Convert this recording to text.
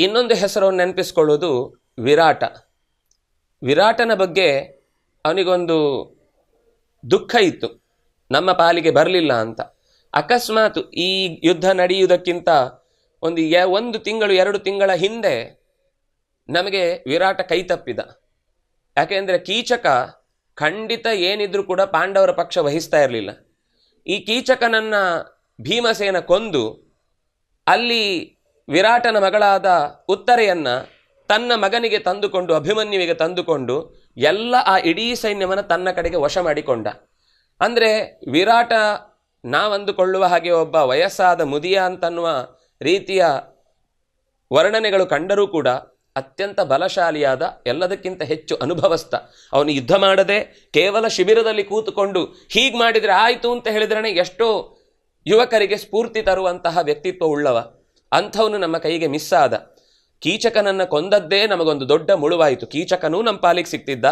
ಇನ್ನೊಂದು ಹೆಸರನ್ನು ನೆನಪಿಸ್ಕೊಳ್ಳೋದು ವಿರಾಟ. ವಿರಾಟನ ಬಗ್ಗೆ ಅವನಿಗೊಂದು ದುಃಖ ಇತ್ತು. ನಮ್ಮ ಪಾಲಿಗೆ ಬರಲಿಲ್ಲ ಅಂತ. ಅಕಸ್ಮಾತ್ ಈ ಯುದ್ಧ ನಡೆಯುವುದಕ್ಕಿಂತ ಒಂದು ಯ, ಒಂದು ತಿಂಗಳು, ಎರಡು ತಿಂಗಳ ಹಿಂದೆ ನಮಗೆ ವಿರಾಟ ಕೈ ತಪ್ಪಿದ. ಯಾಕೆಂದರೆ ಕೀಚಕ ಖಂಡಿತ ಏನಿದ್ರೂ ಕೂಡ ಪಾಂಡವರ ಪಕ್ಷ ವಹಿಸ್ತಾ ಇರಲಿಲ್ಲ. ಈ ಕೀಚಕನನ್ನ ಭೀಮಸೇನ ಕೊಂದು ಅಲ್ಲಿ ವಿರಾಟನ ಮಗಳಾದ ಉತ್ತರೆಯನ್ನು ತನ್ನ ಮಗನಿಗೆ ತಂದುಕೊಂಡು, ಅಭಿಮನ್ಯುವಿಗೆ ತಂದುಕೊಂಡು ಎಲ್ಲ ಆ ಇಡೀ ಸೈನ್ಯವನ್ನು ತನ್ನ ಕಡೆಗೆ ವಶ ಮಾಡಿಕೊಂಡ. ಅಂದರೆ ವಿರಾಟ ನಾವಂದುಕೊಳ್ಳುವ ಹಾಗೆ ಒಬ್ಬ ವಯಸ್ಸಾದ ಮುದಿಯ ಅಂತನ್ನುವ ರೀತಿಯ ವರ್ಣನೆಗಳು ಕಂಡರೂ ಕೂಡ ಅತ್ಯಂತ ಬಲಶಾಲಿಯಾದ, ಎಲ್ಲದಕ್ಕಿಂತ ಹೆಚ್ಚು ಅನುಭವಸ್ಥ. ಅವನು ಯುದ್ಧ ಮಾಡದೆ ಕೇವಲ ಶಿಬಿರದಲ್ಲಿ ಕೂತುಕೊಂಡು ಹೀಗೆ ಮಾಡಿದರೆ ಆಯಿತು ಅಂತ ಹೇಳಿದ್ರೆ ಎಷ್ಟೋ ಯುವಕರಿಗೆ ಸ್ಫೂರ್ತಿ ತರುವಂತಹ ವ್ಯಕ್ತಿತ್ವ ಉಳ್ಳವ. ಅಂಥವನು ನಮ್ಮ ಕೈಗೆ ಮಿಸ್ ಆದ. ಕೀಚಕನನ್ನು ಕೊಂದದ್ದೇ ನಮಗೊಂದು ದೊಡ್ಡ ಮುಳುವಾಯಿತು. ಕೀಚಕನೂ ನಮ್ಮ ಪಾಲಿಗೆ ಸಿಕ್ತಿದ್ದ